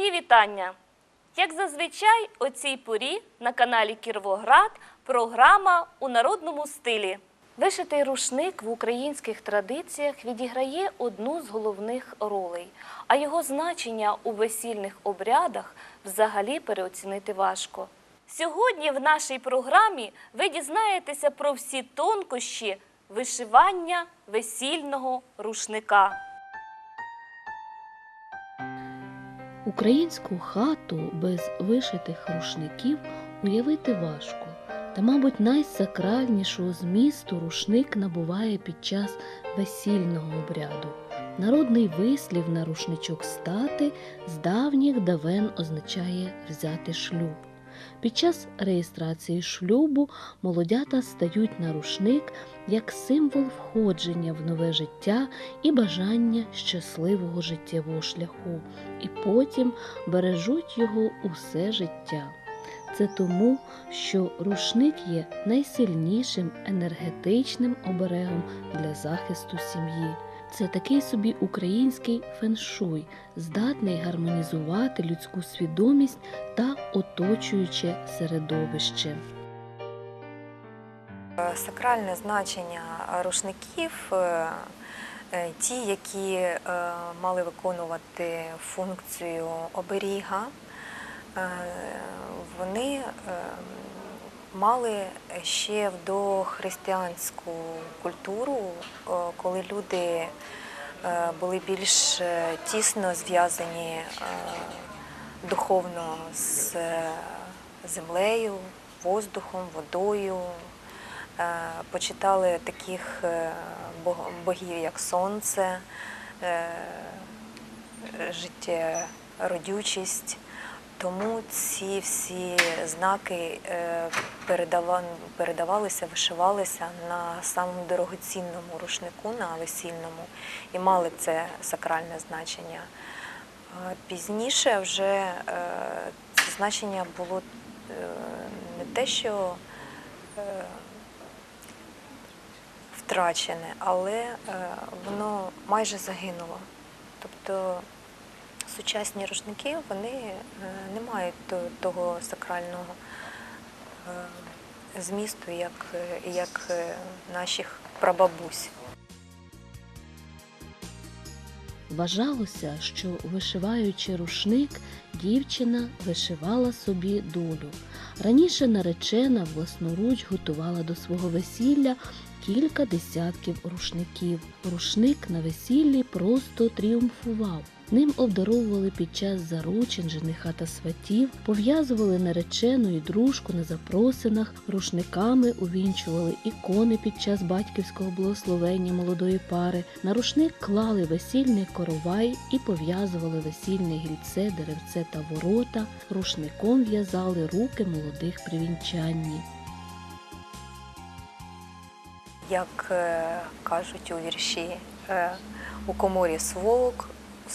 Мої вітання! Як зазвичай, о цій порі на каналі Кіровоград програма у народному стилі. Вишитий рушник в українських традиціях відіграє одну з головних ролей, а його значення у весільних обрядах взагалі переоцінити важко. Сьогодні в нашій програмі ви дізнаєтеся про всі тонкощі вишивання весільного рушника. Українську хату без вишитих рушників уявити важко, та, мабуть, найсакральнішого змісту рушник набуває під час весільного обряду. Народний вислів на рушничок стати з давніх давен означає взяти шлюб. Під час реєстрації шлюбу молодята стають на рушник як символ входження в нове життя і бажання щасливого життєвого шляху, і потім бережуть його усе життя. Це тому, що рушник є найсильнішим енергетичним оберегом для захисту сім'ї. Це такий собі український феншуй, здатний гармонізувати людську свідомість та оточуюче середовище. Е, Сакральне значення рушників, е, е, ті, які мали виконувати функцію оберіга, вони мали ще в дохристиянську культуру, коли люди були більш тісно зв'язані духовно з землею, воздухом, водою. Е, Почитали таких е, богів, як сонце, е, життєродючість. Тому ці всі знаки передавалися, вишивалися на самому дорогоцінному рушнику, на весільному, і мали це сакральне значення. Пізніше вже це значення було не те, що втрачене, але е, воно майже загинуло. Тобто сучасні рушники вони е, не мають того сакрального е, змісту, як, як наших прабабусь. Вважалося, що вишиваючи рушник, дівчина вишивала собі долю. Раніше наречена власноруч готувала до свого весілля кілька десятків рушників. Рушник на весіллі просто тріумфував. Ним обдаровували під час заручин жениха та сватів, пов'язували наречену і дружку на запросинах, рушниками увінчували ікони під час батьківського благословення молодої пари. На рушник клали весільний коровай і пов'язували весільне гільце, деревце та ворота. Рушником в'язали руки молодих при вінчанні. Як е, кажуть у вірші, е, у коморі сволок,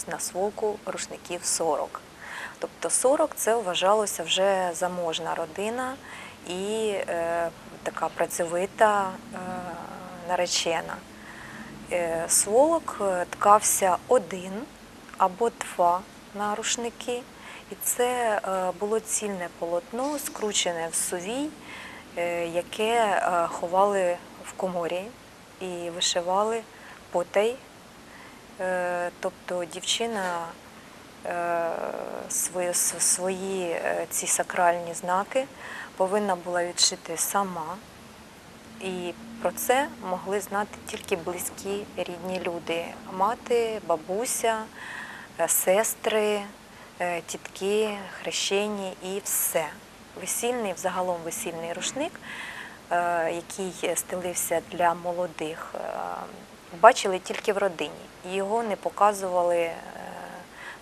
на сволку рушників 40. Тобто 40 це вважалося вже заможна родина і е, така працьовита е, наречена. Е, сволок е, ткався один або два на рушники, і це е, було цільне полотно, скручене в сувій, е, яке е, ховали в коморі і вишивали потай. Е, Тобто дівчина е, свої, свої е, ці сакральні знаки повинна була відшити сама. І про це могли знати тільки близькі рідні люди: мати, бабуся, сестри, тітки, хрещені і все. Весільний, взагалом весільний рушник, який стелився для молодих, е, бачили тільки в родині. Його не показували е,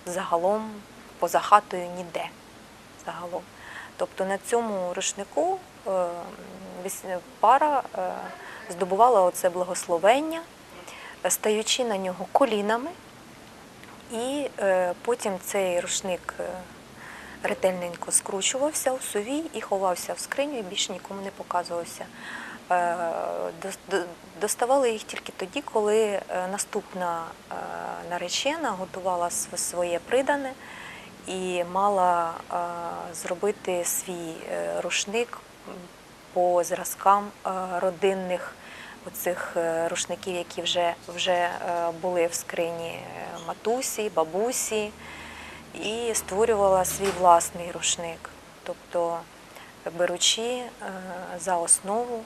загалом поза хатою ніде. Загалом. Тобто на цьому рушнику е, пара е, здобувала оце благословення, е, стаючи на нього колінами, і е, потім цей рушник е, ретельненько скручувався у сувій і ховався в скриню, і більше нікому не показувався. Е, дос- до- Доставали їх тільки тоді, коли е, наступна е, наречена готувала своє придане і мала зробити свій рушник по зразкам родинних оцих рушників, які вже, вже були в скрині матусі, бабусі, і створювала свій власний рушник. Тобто беручи е, за основу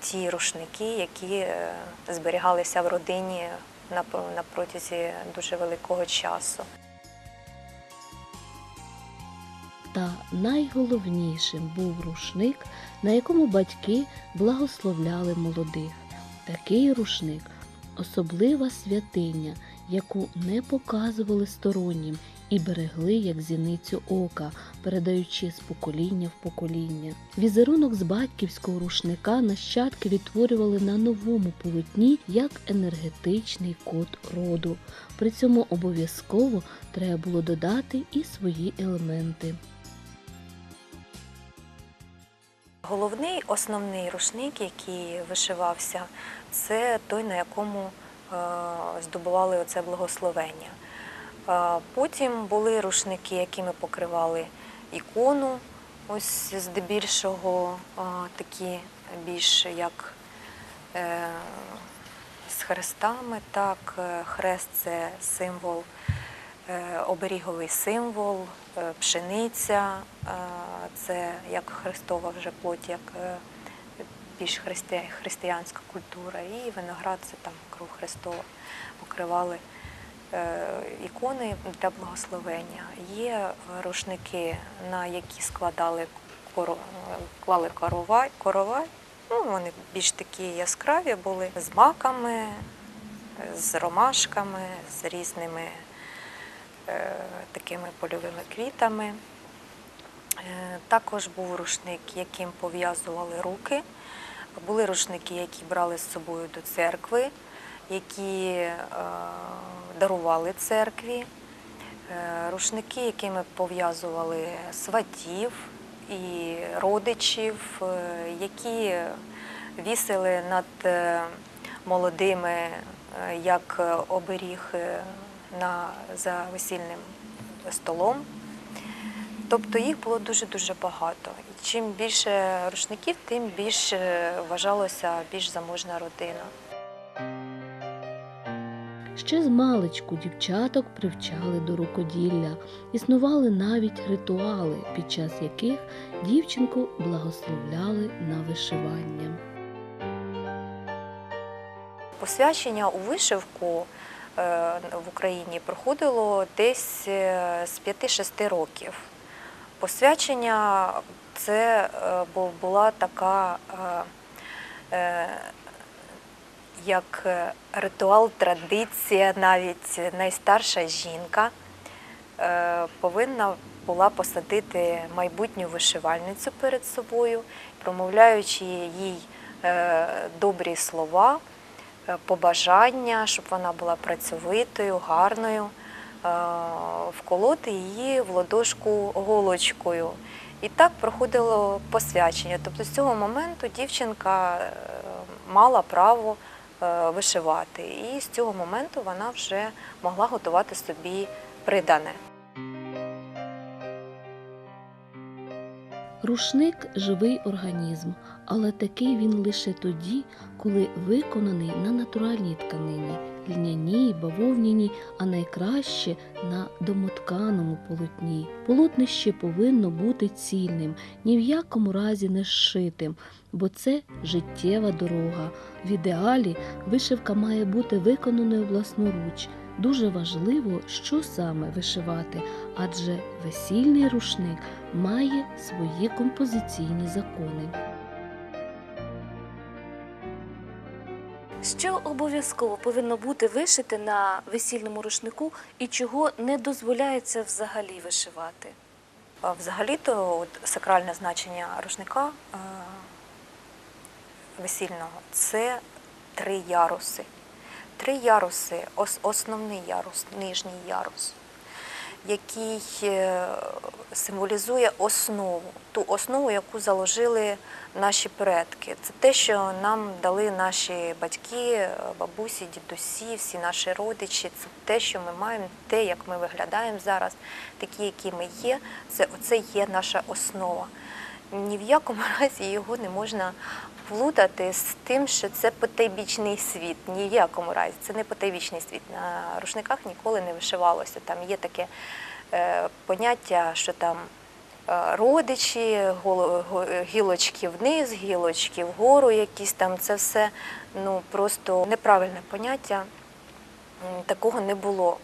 ті рушники, які е, зберігалися в родині на, протязі дуже великого часу. Та найголовнішим був рушник, на якому батьки благословляли молодих. Такий рушник особлива святиня, яку не показували стороннім і берегли як зіницю ока, передаючи з покоління в покоління. Візерунок з батьківського рушника нащадки відтворювали на новому полотні як енергетичний код роду. При цьому обов'язково треба було додати і свої елементи. Головний основний рушник, який вишивався, це той, на якому е, здобували оце благословення. Потім були рушники, якими покривали ікону, ось здебільшого такі більш як е, з хрестами. Так, Е, хрест це символ, е, оберіговий символ, пшениця, це як хрестова вже плоть, як більш христи- християнська культура, і виноград це там кров Христова покривали ікони для благословення. Є е, рушники, на які складали коро, е, клали коровай, коровай. Ну, вони більш такі яскраві були з маками, е, з ромашками, з різними е, такими польовими квітами. Е, Також був рушник, яким пов'язували руки. Були рушники, які брали з собою до церкви, які е, дарували церкві. Е, Рушники, якими пов'язували сватів і родичів, е, які вісили над молодими як оберіг за весільним столом. Тобто їх було дуже-дуже багато. І чим більше рушників, тим більше вважалося більш заможна родина. Ще з маличку дівчаток привчали до рукоділля. Існували навіть ритуали, під час яких дівчинку благословляли на вишивання. Посвячення у вишивку е, в Україні проходило десь е, з 5-6 років. Посвячення це е, була така як е, ритуал, традиція, навіть найстарша жінка е, повинна була посадити майбутню вишивальницю перед собою, промовляючи їй е, добрі слова, побажання, щоб вона була працьовитою, гарною, вколоти її в ладошку голочкою. І так проходило посвячення. Тобто з цього моменту дівчинка мала право вишивати. І з цього моменту вона вже могла готувати собі придане. Рушник живий організм, але такий він лише тоді, коли виконаний на натуральній тканині, льняній, бавовняній, а найкраще на домотканому полотні. Полотнище повинно бути цільним, ні в якому разі не зшитим, бо це життєва дорога. В ідеалі вишивка має бути виконаною власноруч. Дуже важливо, що саме вишивати, адже весільний рушник має свої композиційні закони. Що обов'язково повинно бути вишити на весільному рушнику і чого не дозволяється взагалі вишивати? Взагалі-то сакральне значення рушника е, весільного це три яруси. Три яруси, ос- основний ярус, нижній ярус. Який е, символізує основу, ту основу, яку заложили наші предки. Це те, що нам дали наші батьки, бабусі, дідусі, всі наші родичі. Це те, що ми маємо, те, як ми виглядаємо зараз, такі, які ми є. Це оце є наша основа. Ні в якому разі його не можна плутати з тим, що це потайбічний світ. Ні в якому разі. Це не потайбічний світ. На рушниках ніколи не вишивалося. Там є таке е, поняття, що там е, родичі, голо- гілочки вниз, гілочки вгору, якісь там це все ну просто неправильне поняття. Такого не було.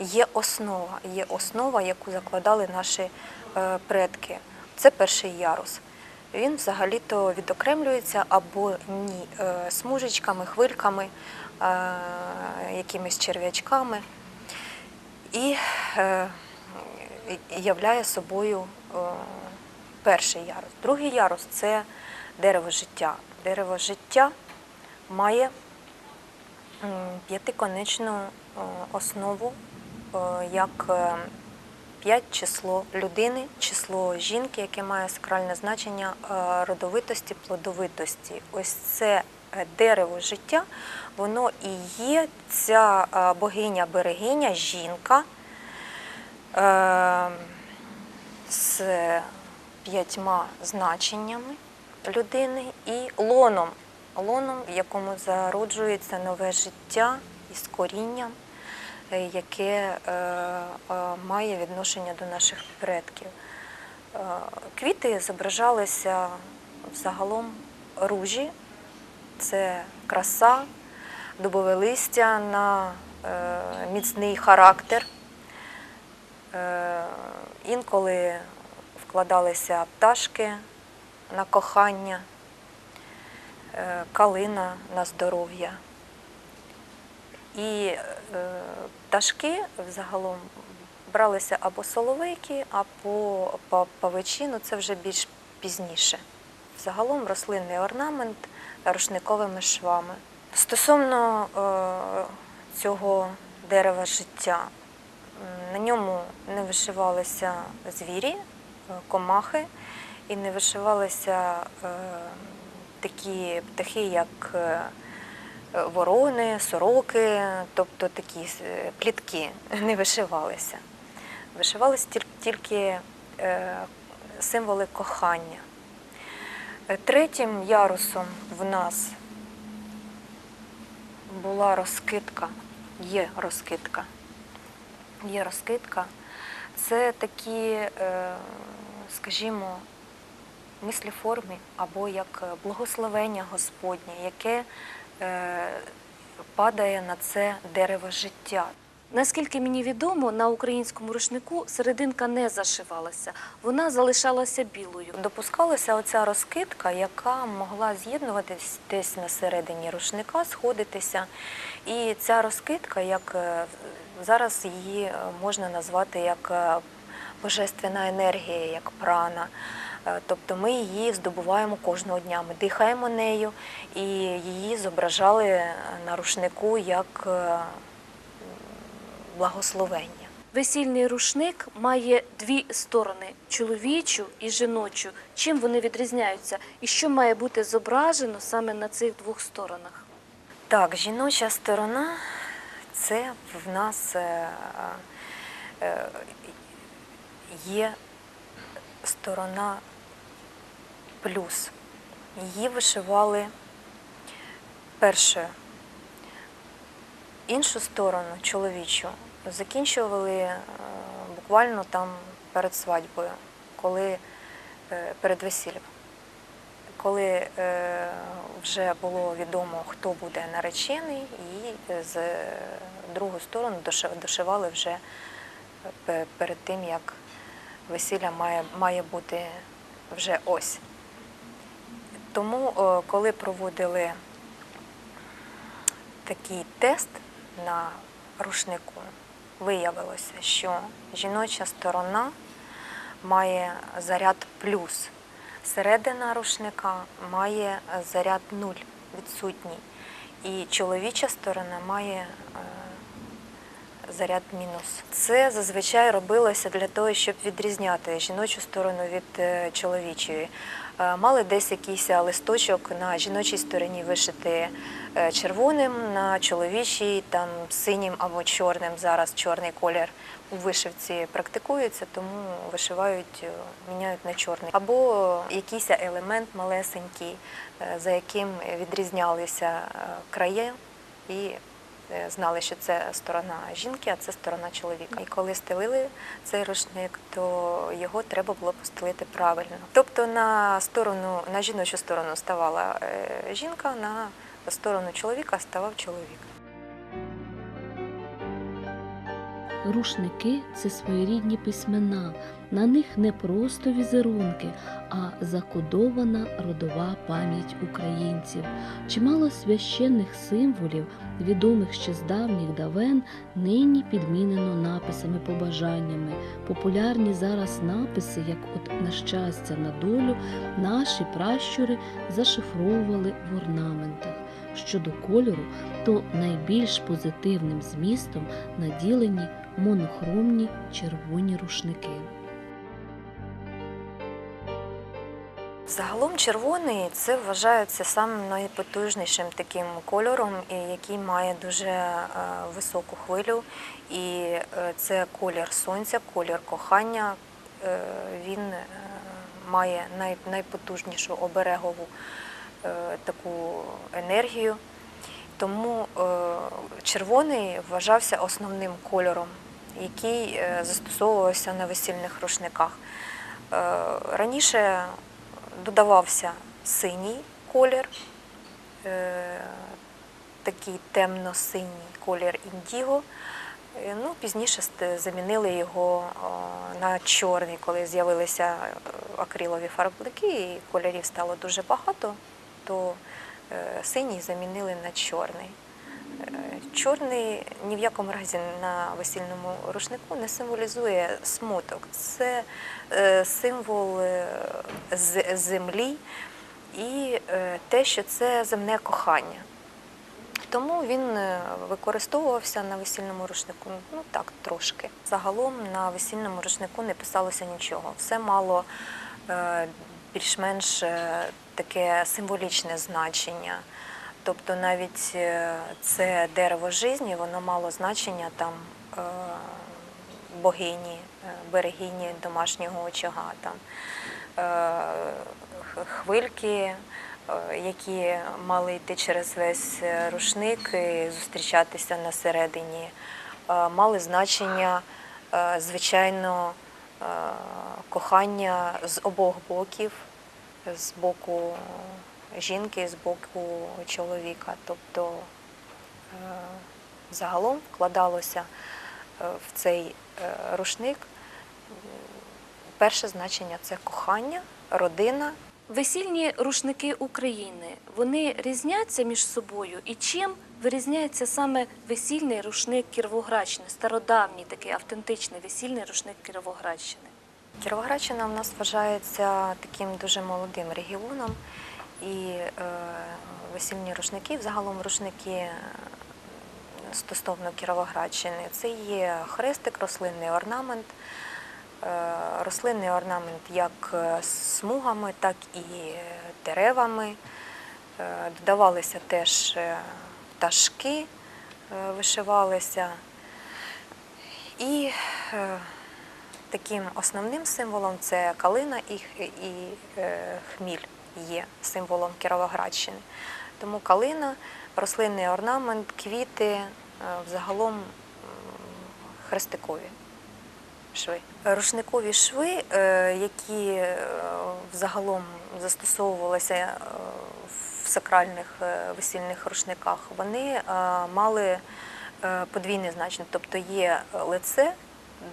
Є основа, є основа, яку закладали наші е, предки. Це перший ярус. Він взагалі-то відокремлюється або ні е, смужечками, хвильками, е, якимись черв'ячками і е, являє собою перший ярус. Другий ярус це дерево життя. Дерево життя має п'ятиконечну основу, як е, п'ять число людини, число жінки, яке має сакральне значення е, родовитості, плодовитості. Ось це е, дерево життя, воно і є ця е, богиня-берегиня, жінка з п'ятьма значеннями людини і лоном, лоном, в якому зароджується нове життя із корінням, яке е, е, має відношення до наших предків. Е, Квіти зображалися загалом ружі, це краса, дубове листя на міцний характер. Інколи вкладалися пташки на кохання, калина на здоров'я. І е, пташки взагалом бралися або соловейки, або па- павичину, це вже більш пізніше. Загалом рослинний орнамент рушниковими швами. Стосовно е, цього дерева життя, на ньому не вишивалися звірі, е, комахи, і не вишивалися такі птахи, як ворони, сороки, тобто такі е, плітки не вишивалися. Вишивалися тільки е, символи кохання. Е, Третім ярусом в нас була розкидка, є розкидка. Є розкидка. Це такі, скажімо, мисліформи або як благословення Господнє, яке падає на це дерево життя. Наскільки мені відомо, на українському рушнику серединка не зашивалася, вона залишалася білою. Допускалася оця розкидка, яка могла з'єднуватись десь на середині рушника, сходитися. І ця розкидка, як е, зараз її е, можна назвати як е, божественна енергія, як прана. Е, Тобто ми її здобуваємо кожного дня, ми дихаємо нею, і її зображали на рушнику як е, благословення. Весільний рушник має дві сторони чоловічу і жіночу. Чим вони відрізняються? І що має бути зображено саме на цих двох сторонах? Так, жіноча сторона це в нас е, е, є сторона плюс. Її вишивали першою. Іншу сторону, чоловічу, закінчували е, буквально там перед свадьбою, коли е, перед весіллям коли е, вже було відомо, хто буде наречений, і з другу сторону дошивали вже перед тим, як весілля має, має бути вже ось. Тому, е, коли проводили такий тест на рушнику, виявилося, що жіноча сторона має заряд плюс. Середина рушника має заряд нуль відсутній. І чоловіча сторона має е, заряд мінус. Це зазвичай робилося для того, щоб відрізняти жіночу сторону від е, чоловічої. Е, Мали десь якийсь листочок на жіночій стороні вишити е, червоним, на чоловічій там синім або чорним. Зараз чорний колір у вишивці практикується, тому вишивають, міняють на чорний. Або якийсь елемент малесенький, за яким відрізнялися краї і знали, що це сторона жінки, а це сторона чоловіка. І коли стелили цей рушник, то його треба було постелити правильно. Тобто на сторону, на жіночу сторону ставала е, жінка, на сторону чоловіка ставав чоловік. Рушники це своєрідні письмена. На них не просто візерунки, а закодована родова пам'ять українців. Чимало священних символів, відомих ще з давніх давен, нині підмінено написами побажаннями. Популярні зараз написи, як от на щастя, на долю, наші пращури зашифровували в орнаментах. Щодо кольору, то найбільш позитивним змістом наділені монохромні червоні рушники. Загалом червоний це вважається самим найпотужнішим таким кольором, який має дуже е, високу хвилю. І е, це колір сонця, колір кохання. Е, Він має найпотужнішу оберегову таку енергію. Тому червоний вважався основним кольором, який застосовувався на весільних рушниках. Раніше додавався синій колір, е, такий темно-синій колір індіго. Е, Ну, пізніше замінили його на чорний, коли з'явилися е, акрилові фарбники і кольорів стало дуже багато, то синій замінили на чорний. Чорний ні в якому разі на весільному рушнику не символізує смуток. Це е, символ е, землі і е, те, що це земне кохання. Тому він використовувався на весільному рушнику ну так трошки. Загалом на весільному рушнику не писалося нічого. Все мало більш-менш таке символічне значення. Тобто навіть е, це дерево житті, воно мало значення там е, богині, е, берегині домашнього очага, там хвильки, які мали йти через весь рушник і зустрічатися на середині, мали значення, звичайно, кохання з обох боків, з боку жінки, з боку чоловіка. Тобто е, загалом вкладалося е, в цей е, рушник. Перше значення це кохання, родина. Весільні рушники України вони різняться між собою. І чим вирізняється саме весільний рушник Кіровоградщини, стародавній такий автентичний весільний рушник Кіровоградщини? Кіровоградщина в нас вважається таким дуже молодим регіоном, і е, весільні рушники, взагалом рушники е, стосовно Кіровоградщини, це є хрестик, рослинний орнамент. Е, Рослинний орнамент як смугами, так і деревами. Додавалися теж пташки, вишивалися. І таким основним символом це калина і, хміль є символом Кіровоградщини. Тому калина, рослинний орнамент, квіти, е, взагалом хрестикові шви. Рушникові шви, е, які е, взагалом застосовувалися в сакральних весільних рушниках, вони мали подвійне значення, тобто є лице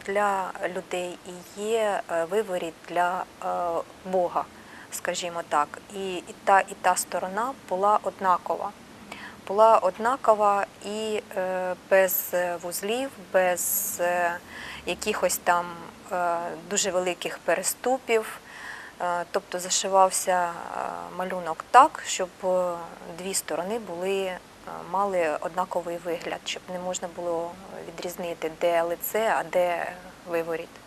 для людей і є виворіт для Бога, скажімо так. І, і та, і та сторона була однакова. Була однакова і е, без е, вузлів, без е, якихось там е, дуже великих переступів. Е, Тобто зашивався е, малюнок так, щоб е, дві сторони були мали однаковий вигляд, щоб не можна було відрізнити, де лице, а де виворіт.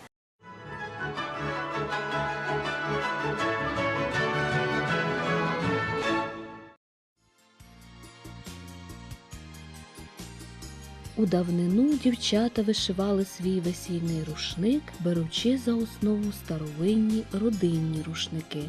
У давнину дівчата вишивали свій весільний рушник, беручи за основу старовинні родинні рушники.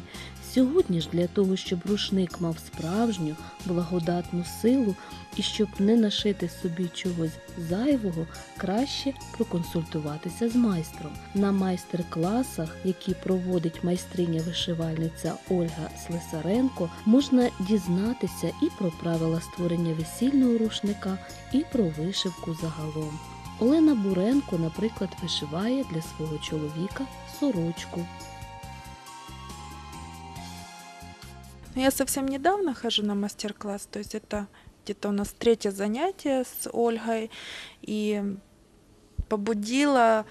Сьогодні ж для того, щоб рушник мав справжню благодатну силу і щоб не нашити собі чогось зайвого, краще проконсультуватися з майстром. На майстер-класах, які проводить майстриня-вишивальниця Ольга Слесаренко, можна дізнатися і про правила створення весільного рушника, і про вишивку загалом. Олена Буренко, наприклад, вишиває для свого чоловіка сорочку. Я совсем недавно хожу на мастер-класс, то есть это где-то у нас третье занятие с Ольгой, и побудила,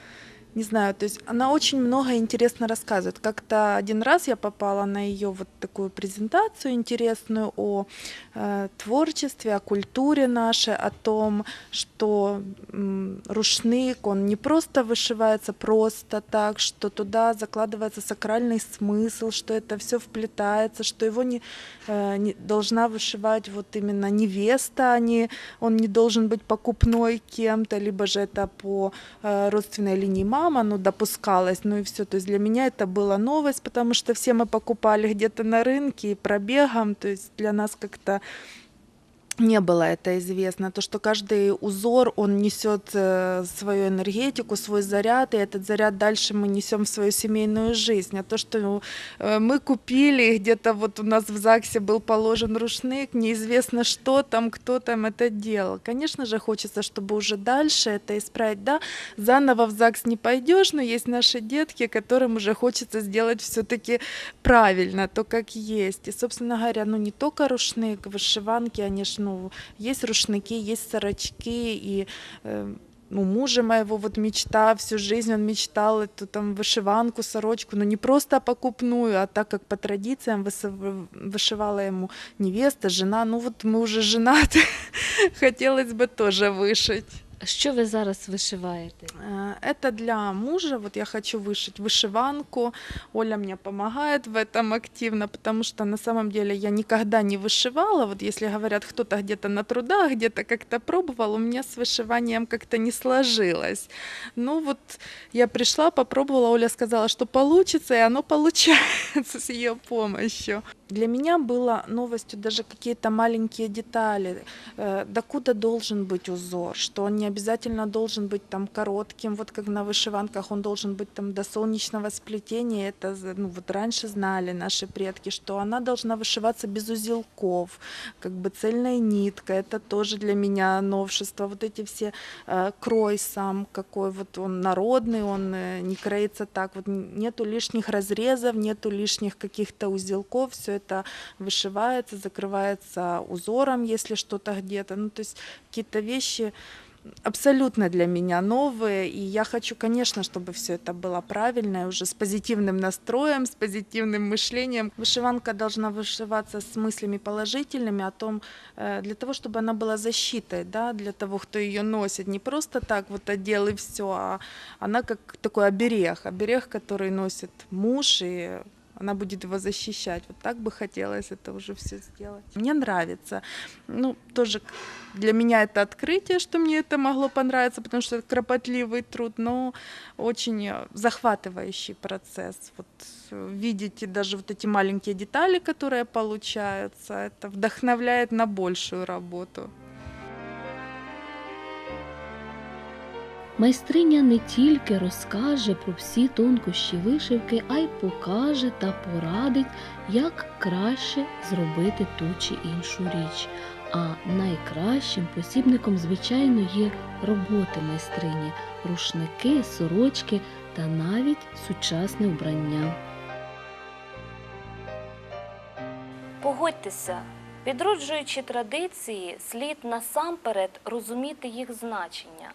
не знаю, то есть она очень много интересно рассказывает. Как-то один раз я попала на ее вот такую презентацию интересную о э, творчестве, о культуре нашей, о том, что м, рушник, он не просто вышивается просто так, что туда закладывается сакральный смысл, что это все вплетается, что его не, э, не должна вышивать вот именно невеста, а не, он не должен быть покупной кем-то, либо же это по э, родственной линии мама, ну, допускалось, ну и все. То есть для меня это была новость, потому что все мы покупали где-то на рынке и пробегом, то есть для нас как-то не было это известно, то, что каждый узор, он несет э, свою энергетику, свой заряд, и этот заряд дальше мы несем в свою семейную жизнь. А то, что э, мы купили, где-то вот у нас в ЗАГСе был положен рушник, неизвестно, что там, кто там это делал. Конечно же, хочется, чтобы уже дальше это исправить. Да, заново в ЗАГС не пойдешь, но есть наши детки, которым уже хочется сделать все-таки правильно, то, как есть. И, собственно говоря, ну не только рушник, вышиванки, они ж, ну, есть рушники, есть сорочки, и э, у мужа моего вот мечта, всю жизнь он мечтал эту там вышиванку, сорочку, но не просто покупную, а так как по традициям высы- вышивала ему невеста, жена, ну вот мы уже женаты, хотелось бы тоже вышить. Що ви зараз вишиваєте? Э, Это для мужа. Вот я хочу вышить вышиванку. Оля мне помогает в этом активно, потому что на самом деле я никогда не вышивала. Вот если говорят, кто-то где-то на трудах, где-то как-то пробовал, у меня с вышиванием как-то не сложилось. Ну вот я пришла, попробовала, Оля сказала, что получится, и оно получается с ее помощью. Для меня было новостью даже какие-то маленькие детали, э, докуда должен быть узор, что он не обязательно должен быть там коротким, вот как на вышиванках, он должен быть там до солнечного сплетения, это ну, вот раньше знали наши предки, что она должна вышиваться без узелков, как бы цельной ниткой, это тоже для меня новшество, вот эти все э, крой сам какой, вот он народный, он э, не кроится так, вот нету лишних разрезов, нету лишних каких-то узелков, все это вышивается, закрывается узором, если что-то где-то, ну то есть какие-то вещи абсолютно для меня новые, и я хочу, конечно, чтобы все это было правильно, и уже с позитивным настроем, с позитивным мышлением. Вышиванка должна вышиваться с мыслями положительными о том, э, для того, чтобы она была защитой, да, для того, кто ее носит, не просто так вот одел и все, а она как такой оберег, оберег, который носит муж и она будет его защищать. Вот так бы хотелось это уже все сделать. Мне нравится. Ну, тоже к- для меня это открытие, что мне это могло понравиться, потому что это кропотливый труд, но очень э, захватывающий процесс. Вот э, видите даже вот эти маленькие детали, которые получаются, это вдохновляет на большую работу. Майстриня не тільки розкаже про всі тонкощі вишивки, а й покаже та порадить, як краще зробити ту чи іншу річ. А найкращим посібником, звичайно, є роботи майстрині, рушники, сорочки та навіть сучасне вбрання. Погодьтеся, підроджуючи традиції, слід насамперед розуміти їх значення.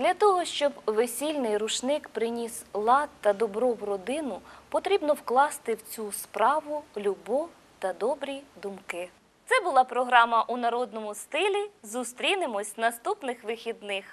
Для того, щоб весільний рушник приніс лад та добро в родину, потрібно вкласти в цю справу любов та добрі думки. Це була програма у народному стилі. Зустрінемось наступних вихідних.